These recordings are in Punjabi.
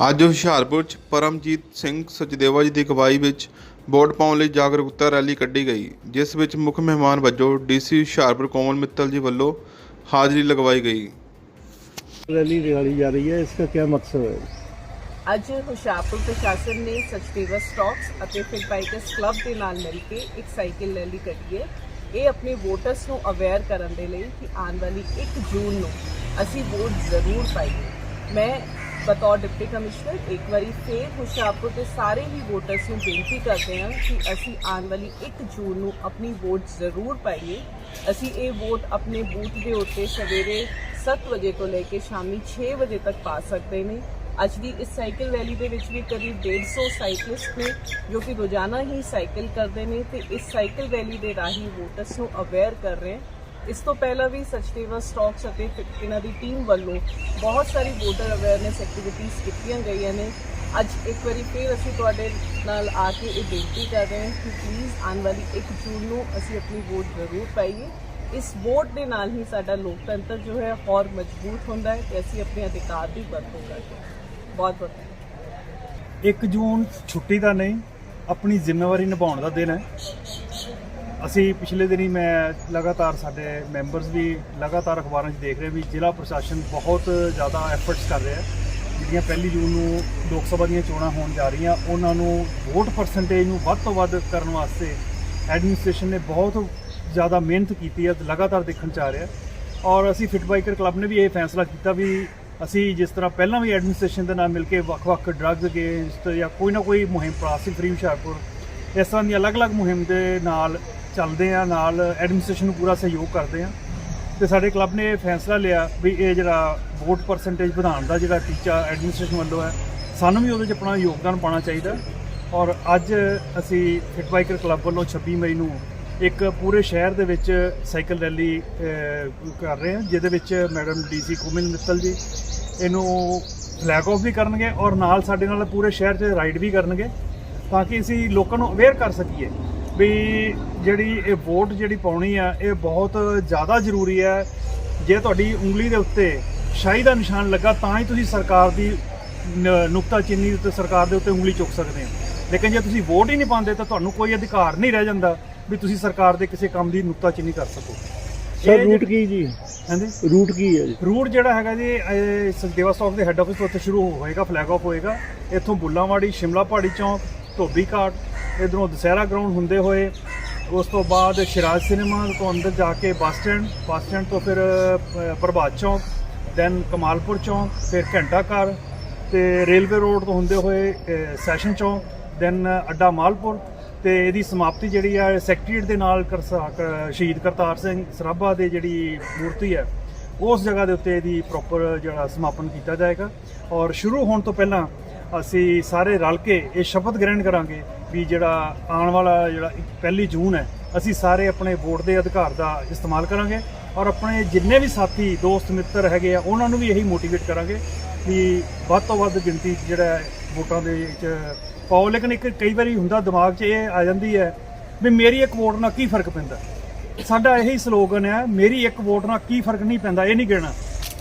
ਅੱਜ ਹੁਸ਼ਿਆਰਪੁਰ ਚ ਪਰਮਜੀਤ ਸਿੰਘ ਸਚਦੇਵਾ ਜੀ ਦੀ ਅਗਵਾਈ ਵਿੱਚ ਵੋਟ ਪਾਉਣ ਲਈ ਜਾਗਰੂਕਤਾ ਰੈਲੀ ਕੱਢੀ ਗਈ ਜਿਸ ਵਿੱਚ ਮੁੱਖ ਮਹਿਮਾਨ ਵਜੋਂ ਡੀਸੀ ਹੁਸ਼ਿਆਰਪੁਰ ਕੋਮਲ ਮਿੱਤਲ ਜੀ ਵੱਲੋਂ ਹਾਜ਼ਰੀ ਲਗਵਾਈ ਗਈ रैली निकाली जा रही है इसका क्या मकसद है ਅੱਜ ਹੁਸ਼ਿਆਰਪੁਰ ਪ੍ਰਸ਼ਾਸਨ ਨੇ ਸਚਦੇਵਾ ਸਟਾਕਸ ਅਤੇ ਫਿਟ ਬਾਈਕਰਸ ਕਲੱਬ ਦੇ ਨਾਲ ਮਿਲ ਕੇ ਇੱਕ ਸਾਈਕਲ ਰੈਲੀ ਕੱਢੀ ਹੈ ਇਹ ਆਪਣੇ ਵੋਟਰਸ ਨੂੰ ਅਵੇਅਰ ਕਰਨ ਦੇ ਲਈ ਕਿ ਆਉਣ ਵਾਲੀ 1 ਜੂਨ ਨੂੰ ਅਸੀਂ ਵੋਟ ਜ਼ਰੂਰ ਪਾਈਏ ਮੈਂ ਬਤੌਰ ਡਿਪਟੀ ਕਮਿਸ਼ਨਰ ਇੱਕ ਵਾਰੀ ਫੇਰ ਹੁਸ਼ਿਆਰਪੁਰ ਦੇ ਸਾਰੇ ਹੀ ਵੋਟਰਸ ਨੂੰ ਬੇਨਤੀ ਕਰਦੇ ਹਾਂ ਕਿ ਅਸੀਂ ਆਉਣ ਵਾਲੀ 1 ਜੂਨ ਨੂੰ ਆਪਣੀ ਵੋਟ ਜ਼ਰੂਰ ਪਾਈਏ ਅਸੀਂ ਇਹ ਵੋਟ ਆਪਣੇ ਬੂਥ ਦੇ ਉੱਤੇ ਸਵੇਰੇ 7 ਵਜੇ ਤੋਂ ਲੈ ਕੇ ਸ਼ਾਮੀ 6 ਵਜੇ ਤੱਕ ਪਾ ਸਕਦੇ ਨੇ ਅੱਜ ਦੀ ਇਸ ਸਾਈਕਲ ਰੈਲੀ ਦੇ ਵਿੱਚ ਵੀ ਕਰੀਬ 150 ਸਾਈਕਲਿਸਟ ਨੇ ਜੋ ਕਿ ਰੋਜ਼ਾਨਾ ਹੀ ਸਾਈਕਲ ਕਰਦੇ ਨੇ ਤੇ ਇਸ ਸਾਈਕਲ ਰੈਲੀ ਦੇ ਰਾਹੀਂ ਵੋਟਰਸ ਨੂੰ ਅਵੇਅਰ ਕਰ ਰਹੇ ਹਨ ਇਸ ਤੋਂ ਪਹਿਲਾਂ ਵੀ ਸਚਦੇਵਾ ਸਟਾਕਸ ਅਤੇ ਫਿਟ- ਇਹਨਾਂ ਦੀ ਟੀਮ ਵੱਲੋਂ ਬਹੁਤ ਸਾਰੀ ਵੋਟਰ ਅਵੇਅਰਨੈਸ ਐਕਟੀਵਿਟੀਜ਼ ਕੀਤੀਆਂ ਗਈਆਂ ਨੇ। ਅੱਜ ਇੱਕ ਵਾਰੀ ਫਿਰ ਅਸੀਂ ਤੁਹਾਡੇ ਨਾਲ ਆ ਕੇ ਇਹ ਬੇਨਤੀ ਕਰ ਰਹੇ ਹਾਂ ਕਿ ਪਲੀਜ਼ ਆਉਣ ਵਾਲੀ 1 ਜੂਨ ਨੂੰ ਅਸੀਂ ਆਪਣੀ ਵੋਟ ਜ਼ਰੂਰ ਪਾਈਏ। ਇਸ ਵੋਟ ਦੇ ਨਾਲ ਹੀ ਸਾਡਾ ਲੋਕਤੰਤਰ ਜੋ ਹੈ ਹੋਰ ਮਜ਼ਬੂਤ ਹੁੰਦਾ ਹੈ ਤੇ ਅਸੀਂ ਆਪਣੇ ਅਧਿਕਾਰ ਦੀ ਵਰਤੋਂ ਕਰਦੇ ਹਾਂ। ਬਹੁਤ ਬਹੁਤ ਧੰਨਵਾਦ। 1 ਜੂਨ ਛੁੱਟੀ ਦਾ ਨਹੀਂ, ਆਪਣੀ ਜ਼ਿੰਮੇਵਾਰੀ ਨਿਭਾਉਣ ਦਾ ਦਿਨ ਹੈ। ਅਸੀਂ ਪਿਛਲੇ ਦਿਨੀ ਮੈਂ ਲਗਾਤਾਰ ਸਾਡੇ ਮੈਂਬਰਸ ਵੀ ਲਗਾਤਾਰ ਅਖਬਾਰਾਂ 'ਚ ਦੇਖ ਰਹੇ ਵੀ ਜ਼ਿਲ੍ਹਾ ਪ੍ਰਸ਼ਾਸਨ ਬਹੁਤ ਜ਼ਿਆਦਾ ਐਫਰਟਸ ਕਰ ਰਿਹਾ ਜਿਹੜੀਆਂ ਪਹਿਲੀ ਜੂਨ ਨੂੰ ਲੋਕ ਸਭਾ ਦੀਆਂ ਚੋਣਾਂ ਹੋਣ ਜਾ ਰਹੀਆਂ, ਉਹਨਾਂ ਨੂੰ ਵੋਟ ਪਰਸੈਂਟੇਜ ਨੂੰ ਵੱਧ ਤੋਂ ਵੱਧ ਕਰਨ ਵਾਸਤੇ ਐਡਮਿਨਿਸਟ੍ਰੇਸ਼ਨ ਨੇ ਬਹੁਤ ਜ਼ਿਆਦਾ ਮਿਹਨਤ ਕੀਤੀ ਹੈ, ਲਗਾਤਾਰ ਦੇਖਣ ਚ ਆ ਰਿਹਾ ਔਰ ਅਸੀਂ ਫਿਟ ਬਾਈਕਰ ਕਲੱਬ ਨੇ ਵੀ ਇਹ ਫੈਸਲਾ ਕੀਤਾ ਵੀ ਅਸੀਂ ਜਿਸ ਤਰ੍ਹਾਂ ਪਹਿਲਾਂ ਵੀ ਐਡਮਿਨਿਸਟ੍ਰੇਸ਼ਨ ਦੇ ਨਾਲ ਮਿਲ ਕੇ ਵੱਖ-ਵੱਖ ਡਰੱਗਸ ਅਗੇਂਸਟ ਜਾਂ ਕੋਈ ਨਾ ਕੋਈ ਮੁਹਿੰਮ, ਪਲਾਸਟਿਕ ਫ੍ਰੀ ਹੁਸ਼ਿਆਰਪੁਰ, ਇਸ ਤਰ੍ਹਾਂ ਦੀਆਂ ਅਲੱਗ-ਅਲੱਗ ਮੁਹਿੰਮ ਦੇ ਨਾਲ ਚੱਲਦੇ ਆ, ਨਾਲ ਐਡਮਿਨਿਸਟ੍ਰੇਸ਼ਨ ਨੂੰ ਪੂਰਾ ਸਹਿਯੋਗ ਕਰਦੇ ਆ। ਤੇ ਸਾਡੇ ਕਲੱਬ ਨੇ ਇਹ ਫੈਸਲਾ ਲਿਆ ਵੀ ਇਹ ਜਿਹੜਾ ਵੋਟ ਪਰਸੈਂਟੇਜ ਵਧਾਉਣ ਦਾ ਜਿਹੜਾ ਟੀਚਾ ਐਡਮਿਨਿਸਟ੍ਰੇਸ਼ਨ ਵੱਲੋਂ ਹੈ, ਸਾਨੂੰ ਵੀ ਉਹਦੇ 'ਚ ਆਪਣਾ ਯੋਗਦਾਨ ਪਾਉਣਾ ਚਾਹੀਦਾ। ਔਰ ਅੱਜ ਅਸੀਂ ਫਿਟ ਬਾਈਕਰ ਕਲੱਬ ਵੱਲੋਂ 26 ਮਈ ਨੂੰ ਇੱਕ ਪੂਰੇ ਸ਼ਹਿਰ ਦੇ ਵਿੱਚ ਸਾਈਕਲ ਰੈਲੀ ਕਰ ਰਹੇ ਹਾਂ, ਜਿਹਦੇ ਵਿੱਚ ਮੈਡਮ ਡੀਸੀ ਕੁਮਿਨ ਮਿੱਤਲ ਜੀ, ਇਹਨੂੰ ਫਲੈਗ ਆਫ ਵੀ ਕਰਨਗੇ ਔਰ ਨਾਲ ਸਾਡੇ ਨਾਲ ਪੂਰੇ ਸ਼ਹਿਰ 'ਚ ਰਾਈਡ ਵੀ ਕਰਨਗੇ, ਤਾਂ ਕਿ ਅਸੀਂ ਲੋਕਾਂ ਨੂੰ ਅਵੇਅਰ ਕਰ ਸਕੀਏ। ਵੀ ਜਿਹੜੀ ਇਹ ਵੋਟ ਜਿਹੜੀ ਪਾਉਣੀ ਆ ਇਹ ਬਹੁਤ ਜ਼ਿਆਦਾ ਜ਼ਰੂਰੀ ਹੈ। ਜੇ ਤੁਹਾਡੀ ਉਂਗਲੀ ਦੇ ਉੱਤੇ ਸ਼ਾਹੀ ਦਾ ਨਿਸ਼ਾਨ ਲੱਗਾ ਤਾਂ ਹੀ ਤੁਸੀਂ ਸਰਕਾਰ ਦੀ ਨੁਕਤਾਚੀਨੀ ਉੱਤੇ ਸਰਕਾਰ ਦੇ ਉੱਤੇ ਉਂਗਲੀ ਚੁੱਕ ਸਕਦੇ ਹੋ। ਲੇਕਿਨ ਜੇ ਤੁਸੀਂ ਵੋਟ ਹੀ ਨਹੀਂ ਪਾਉਂਦੇ ਤਾਂ ਤੁਹਾਨੂੰ ਕੋਈ ਅਧਿਕਾਰ ਨਹੀਂ ਰਹਿ ਜਾਂਦਾ ਵੀ ਤੁਸੀਂ ਸਰਕਾਰ ਦੇ ਕਿਸੇ ਕੰਮ ਦੀ ਨੁਕਤਾਚੀਨੀ ਕਰ ਸਕੋ। ਸਰ ਰੂਟ ਕੀ ਜੀ? ਹਾਂਜੀ? ਰੂਟ ਕੀ ਹੈ ਜੀ? ਰੂਟ ਜਿਹੜਾ ਹੈਗਾ ਜੀ ਸਖਦੇਵਾ ਸਟਾਕ ਦੇ ਹੈੱਡ ਆਫਿਸ ਤੋਂ ਉੱਥੇ ਸ਼ੁਰੂ ਹੋਏਗਾ ਫਲੈਗ ਆਫ ਹੋਏਗਾ। ਇੱਥੋਂ ਬੁੱਲਾਵਾੜੀ ਸ਼ਿਮਲਾ ਪਹਾੜੀ ਚੌਂਕ ਧੋਬੀ ਘਾਟ ਇਧਰੋਂ ਦਸਹਿਰਾ ਗਰਾਊਂਡ ਹੁੰਦੇ ਹੋਏ, ਉਸ ਤੋਂ ਬਾਅਦ ਸ਼ਿਰਾਜ ਸਿਨੇਮਾ ਤੋਂ ਅੰਦਰ ਜਾ ਕੇ ਬੱਸ ਸਟੈਂਡ ਬੱਸ ਸਟੈਂਡ ਤੋਂ ਫਿਰ ਪ੍ਰਭਾਤ ਚੌਂਕ ਦੈਨ ਕਮਾਲਪੁਰ ਚੌਂਕ, ਫਿਰ ਘੰਟਾ ਘਰ ਤੇ ਰੇਲਵੇ ਰੋਡ ਤੋਂ ਹੁੰਦੇ ਹੋਏ ਸੈਸ਼ਨ ਚੌਂਕ ਦੈਨ ਅੱਡਾ ਮਾਲਪੁਰ ਤੇ ਇਹਦੀ ਸਮਾਪਤੀ ਜਿਹੜੀ ਆ ਸੈਕਟਰੀਏਟ ਦੇ ਨਾਲ ਕਰਸਾ- ਸ਼ਹੀਦ ਕਰਤਾਰ ਸਿੰਘ ਸਰਾਭਾ ਦੇ ਜਿਹੜੀ ਮੂਰਤੀ ਹੈ, ਉਸ ਜਗ੍ਹਾ ਦੇ ਉੱਤੇ ਇਹਦੀ ਪ੍ਰੋਪਰ ਜਿਹੜਾ ਸਮਾਪਨ ਕੀਤਾ ਜਾਏਗਾ। ਔਰ ਸ਼ੁਰੂ ਹੋਣ ਤੋਂ ਪਹਿਲਾਂ ਅਸੀਂ ਸਾਰੇ ਰਲ ਕੇ ਇਹ ਸ਼ਪਥ ਗ੍ਰਹਿਣ ਕਰਾਂਗੇ ਵੀ ਜਿਹੜਾ ਆਉਣ ਵਾਲਾ ਜਿਹੜਾ ਇੱਕ ਪਹਿਲੀ ਜੂਨ ਹੈ, ਅਸੀਂ ਸਾਰੇ ਆਪਣੇ ਵੋਟ ਦੇ ਅਧਿਕਾਰ ਦਾ ਇਸਤੇਮਾਲ ਕਰਾਂਗੇ ਔਰ ਆਪਣੇ ਜਿੰਨੇ ਵੀ ਸਾਥੀ, ਦੋਸਤ, ਮਿੱਤਰ ਹੈਗੇ ਆ, ਉਹਨਾਂ ਨੂੰ ਵੀ ਇਹੀ ਮੋਟੀਵੇਟ ਕਰਾਂਗੇ ਵੀ ਵੱਧ ਤੋਂ ਵੱਧ ਗਿਣਤੀ ਜਿਹੜਾ ਵੋਟਾਂ ਦੇ ਵਿੱਚ ਪਾਓ। ਲੇਕਿਨ ਇੱਕ ਕਈ ਵਾਰੀ ਹੁੰਦਾ ਦਿਮਾਗ 'ਚ ਇਹ ਆ ਜਾਂਦੀ ਹੈ ਵੀ ਮੇਰੀ ਇੱਕ ਵੋਟ ਨਾਲ ਕੀ ਫ਼ਰਕ ਪੈਂਦਾ? ਸਾਡਾ ਇਹੀ ਸਲੋਗਨ ਹੈ, ਮੇਰੀ ਇੱਕ ਵੋਟ ਨਾਲ ਕੀ ਫ਼ਰਕ ਨਹੀਂ ਪੈਂਦਾ, ਇਹ ਨਹੀਂ ਕਹਿਣਾ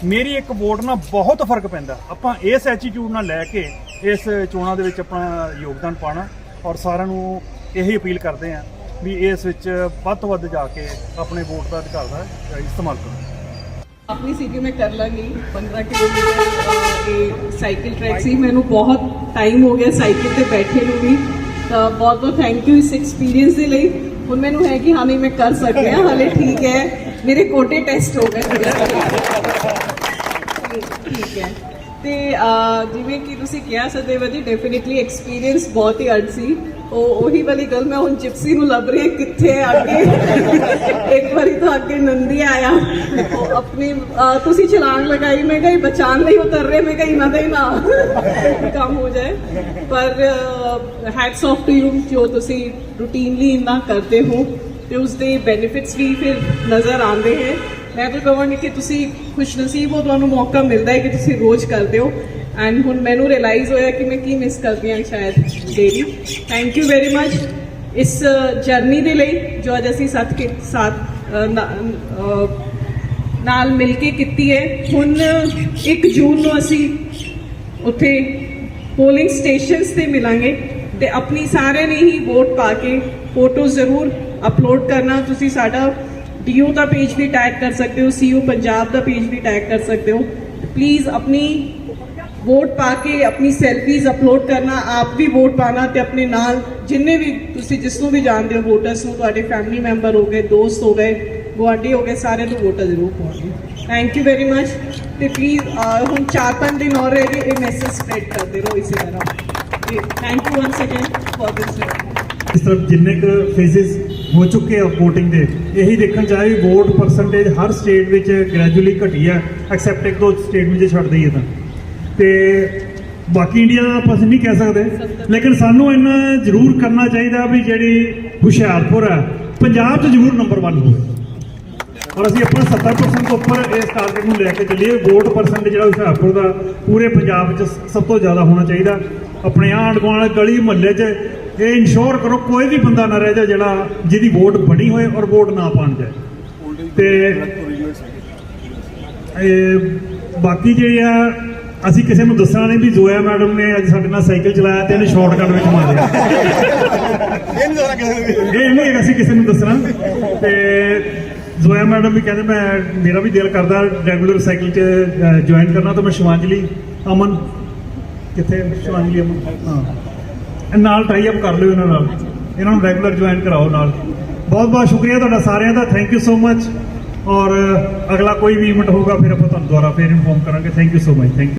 ਮੇਰੀ ਇੱਕ ਵੋਟ ਨਾਲ ਬਹੁਤ ਫ਼ਰਕ ਪੈਂਦਾ। ਆਪਾਂ ਇਸ ਐਟੀਟਿਊਡ ਨਾਲ ਲੈ ਕੇ ਇਸ ਚੋਣਾਂ ਦੇ ਵਿੱਚ ਆਪਣਾ ਯੋਗਦਾਨ ਪਾਣਾ ਔਰ ਸਾਰਿਆਂ ਨੂੰ ਇਹੀ ਅਪੀਲ ਕਰਦੇ ਹਾਂ ਵੀ ਇਸ ਵਿੱਚ ਵੱਧ ਤੋਂ ਵੱਧ ਜਾ ਕੇ ਆਪਣੇ ਵੋਟ ਦਾ ਅਧਿਕਾਰ ਦਾ ਇਸਤੇਮਾਲ ਕਰੋ। ਆਪਣੀ ਸਿਟੀ ਮੈਂ ਕਰ ਲਾਂਗੀ। 15 ਕਿਲੋਮੀਟਰ ਇਹ ਸਾਈਕਲ ਟਰੈਕ ਸੀ। ਮੈਨੂੰ ਬਹੁਤ ਟਾਈਮ ਹੋ ਗਿਆ ਸਾਈਕਲ ਤੇ ਬੈਠੇ ਨੂੰ ਵੀ। ਤਾਂ ਬਹੁਤ ਬਹੁਤ ਥੈਂਕ ਯੂ ਇਸ ਐਕਸਪੀਰੀਅੰਸ ਦੇ ਲਈ। ਹੁਣ ਮੈਨੂੰ ਹੈ ਕਿ ਹਾਂ, ਨਹੀਂ, ਮੈਂ ਕਰ ਸਕਦੀ ਹਾਂ। ਹਲੇ ਠੀਕ ਹੈ। ਮੇਰੇ ਕੋਟੇ ਟੈਸਟ ਹੋ ਗਏ। ਠੀਕ ਹੈ। ਤੇ ਜਿਵੇਂ ਕਿ ਤੁਸੀਂ ਕਿਹਾ ਸਦੇਵਾ ਜੀ ਡੈਫੀਨਿਟਲੀ ਐਕਸਪੀਰੀਅੰਸ ਬਹੁਤ ਹੀ ਅੜ ਸੀ। ਉਹ, ਉਹੀ ਵਾਲੀ ਗੱਲ ਮੈਂ ਹੁਣ ਜਿਪਸੀ ਨੂੰ ਲੱਭ ਰਹੀ ਹਾਂ, ਕਿੱਥੇ ਅੱਗੇ? ਇੱਕ ਵਾਰੀ ਤਾਂ ਅੱਗੇ ਨੰਦੀ ਆਇਆ। ਉਹ ਆਪਣੀ ਤੁਸੀਂ ਛਲਾਂਗ ਲਗਾਈ, ਮੈਂ ਕਹੀ ਬਚਾਉਣ ਲਈ ਉਤਰ ਰਹੇ, ਮੈਂ ਕਹੀ ਇਹਨਾਂ ਦਾ ਹੀ ਨਾ ਕੰਮ ਹੋ ਜਾਏ। ਪਰ ਹੈਟਸ ਆਫ ਟੂ ਯੂ ਜੋ ਤੁਸੀਂ ਰੂਟੀਨਲੀ ਇੰਨਾ ਕਰਦੇ ਹੋ, ਤੇ ਉਸ ਦੇ ਬੈਨੀਫਿਟਸ ਵੀ ਫਿਰ ਨਜ਼ਰ ਆਉਂਦੇ ਹੈ। ਮੈਂ ਤਾਂ ਕਹਾਂਗੀ ਕਿ ਤੁਸੀਂ ਖੁਸ਼ਨਸੀਬ ਹੋ, ਤੁਹਾਨੂੰ ਮੌਕਾ ਮਿਲਦਾ ਹੈ ਕਿ ਤੁਸੀਂ ਰੋਜ਼ ਕਰਦੇ ਹੋ। ਐਂਡ ਹੁਣ ਮੈਨੂੰ ਰਿਅਲਾਈਜ਼ ਹੋਇਆ ਕਿ ਮੈਂ ਕੀ ਮਿਸ ਕਰਦੀ ਹਾਂ ਸ਼ਾਇਦ daily thank you very much ਇਸ ਜਰਨੀ ਦੇ ਲਈ ਜੋ ਅੱਜ ਅਸੀਂ ਸਾਥ ਕੇ ਸਾਥ ਨਾਲ ਮਿਲ ਕੇ ਕੀਤੀ ਹੈ। ਹੁਣ 1 ਜੂਨ ਨੂੰ ਅਸੀਂ ਉੱਥੇ ਪੋਲਿੰਗ ਸਟੇਸ਼ਨਸ ਤੇ ਮਿਲਾਂਗੇ ਤੇ ਆਪਣੀ ਸਾਰਿਆਂ ਨੇ ਹੀ ਵੋਟ ਪਾ ਕੇ ਫੋਟੋ ਜ਼ਰੂਰ ਅਪਲੋਡ ਕਰਨਾ। ਤੁਸੀਂ ਸਾਡਾ ਡੀਓ ਦਾ ਪੇਜ ਵੀ ਟੈਗ ਕਰ ਸਕਦੇ ਹੋ ਸੀਓ ਪੰਜਾਬ ਦਾ ਪੇਜ ਵੀ ਟੈਗ ਕਰ ਸਕਦੇ ਹੋ ਪਲੀਜ਼ ਆਪਣੀ ਵੋਟ ਪਾ ਕੇ ਆਪਣੀ ਸੈਲਫੀਜ਼ ਅਪਲੋਡ ਕਰਨਾ ਆਪ ਵੀ ਵੋਟ ਪਾਣਾ ਤੇ ਆਪਣੇ ਨਾਲ ਜਿੰਨੇ ਵੀ ਤੁਸੀਂ ਜਿਸ ਨੂੰ ਵੀ ਜਾਣਦੇ ਹੋ ਵੋਟਰਸ ਨੂੰ ਤੁਹਾਡੇ ਫੈਮਿਲੀ ਮੈਂਬਰ ਹੋ ਗਏ ਦੋਸਤ ਹੋ ਗਏ ਗੁਆਂਢੀ ਹੋ ਗਏ ਸਾਰੇ ਨੂੰ ਵੋਟਾਂ ਜ਼ਰੂਰ ਪਾਉਣੀ ਥੈਂਕ ਯੂ ਵੈਰੀ ਮਚ ਤੇ ਪਲੀਜ਼ ਹੁਣ 4-5 ਦਿਨ ਹੋਰ ਰਹਿ ਗਏ ਇਹ ਮੈਸੇਜ ਸਪਰੈਡ ਕਰਦੇ ਰਹੋ ਇਸੇ ਤਰ੍ਹਾਂ thank you once again for this ਇਸ ਤਰ੍ਹਾਂ ਜਿੰਨੇ ਕੁ ਫੇਜ਼ਸ ਹੋ ਚੁੱਕੇ ਆ VOTING ਦੇ। ਇਹੀ ਦੇਖਣ ਚਾਹੇ ਵੀ ਵੋਟ ਪਰਸੈਂਟੇਜ ਹਰ ਸਟੇਟ ਵਿੱਚ ਗ੍ਰੈਜੂਅਲੀ ਘਟੀ ਆ। ਐਕਸੈਪਟ ਇੱਕ ਦੋ ਸਟੇਟ ਵਿੱਚ ਛੱਡ ਦਈਏ ਤਾਂ। ਤੇ ਬਾਕੀ ਇੰਡੀਆ ਦਾ ਆਪਾਂ ਨਹੀਂ ਕਹਿ ਸਕਦੇ। ਲੇਕਿਨ ਸਾਨੂੰ ਇੰਨਾ ਜ਼ਰੂਰ ਕਰਨਾ ਚਾਹੀਦਾ ਵੀ ਜਿਹੜੀ ਹੁਸ਼ਿਆਰਪੁਰ ਆ, ਪੰਜਾਬ 'ਚ ਜ਼ਰੂਰ ਨੰਬਰ 1 ਹੋਵੇ। ਔਰ ਅਸੀਂ ਆਪਣਾ 70% ਤੋਂ ਉੱਪਰ ਇਸ ਟਾਰਗੇਟ ਨੂੰ ਲੈ ਕੇ ਚੱਲੀਏ। ਵੋਟ ਪਰਸੈਂਟ ਜਿਹੜਾ ਹੁਸ਼ਿਆਰਪੁਰ ਦਾ, ਪੂਰੇ ਪੰਜਾਬ 'ਚ ਸਭ ਤੋਂ ਜ਼ਿਆਦਾ ਹੋਣਾ ਚਾਹੀਦਾ। ਆਪਣੇ ਆਂਢ ਗੁਆਂਢ ਗਲੀ ਮੁਹੱਲੇ 'ਚ ਇਹ ਇਨਸ਼ੋਰ ਕਰੋ ਕੋਈ ਵੀ ਬੰਦਾ ਨਾ ਰਹਿ ਜਾਏ ਜਿਹੜਾ ਜਿਹਦੀ ਵੋਟ ਬਣੀ ਹੋਏ ਔਰ ਵੋਟ ਨਾ ਪਾਣ ਜਾਏ। ਤੇ ਇਹ ਬਾਕੀ ਜਿਹੜੇ ਆ ਅਸੀਂ ਕਿਸੇ ਨੂੰ ਦੱਸਣਾ ਨਹੀਂ ਵੀ ਜ਼ੋਇਆ ਮੈਡਮ ਨੇ ਅੱਜ ਸਾਡੇ ਨਾਲ ਸਾਈਕਲ ਚਲਾਇਆ ਤੇ ਇਹਨੇ ਸ਼ਾਰਟਕਟ ਵਿੱਚ ਮਾਰਿਆ ਇਹ ਨਹੀਂ ਹੈਗਾ ਅਸੀਂ ਕਿਸੇ ਨੂੰ ਦੱਸਣਾ। ਤੇ ਜ਼ੋਇਆ ਮੈਡਮ ਵੀ ਕਹਿੰਦੇ ਮੈਂ ਮੇਰਾ ਵੀ ਦਿਲ ਕਰਦਾ ਰੈਗੂਲਰ ਸਾਈਕਲ 'ਚ ਜੁਆਇਨ ਕਰਨਾ। ਤਾਂ ਮੈਂ ਸ਼ਿਵਾਂਜਲੀ ਅਮਨ। ਕਿੱਥੇ? ਸ਼ਿਵਾਂਜਲੀ ਅਮਨ। ਹਾਂ। ਨਾਲ ਟਾਈ ਅਪ ਕਰ ਲਿਓ ਇਹਨਾਂ ਨਾਲ। ਇਹਨਾਂ ਨੂੰ ਰੈਗੂਲਰ ਜੁਆਇਨ ਕਰਾਓ ਨਾਲ। ਬਹੁਤ ਬਹੁਤ ਸ਼ੁਕਰੀਆ ਤੁਹਾਡਾ ਸਾਰਿਆਂ ਦਾ। ਥੈਂਕ ਯੂ ਸੋ ਮਚ ਔਰ ਅਗਲਾ ਕੋਈ ਵੀ ਇਵੈਂਟ ਹੋਊਗਾ ਫਿਰ ਆਪਾਂ ਤੁਹਾਨੂੰ ਦੁਬਾਰਾ ਫੇਰ ਇਨਫੋਰਮ ਕਰਾਂਗੇ। Thank you so much thank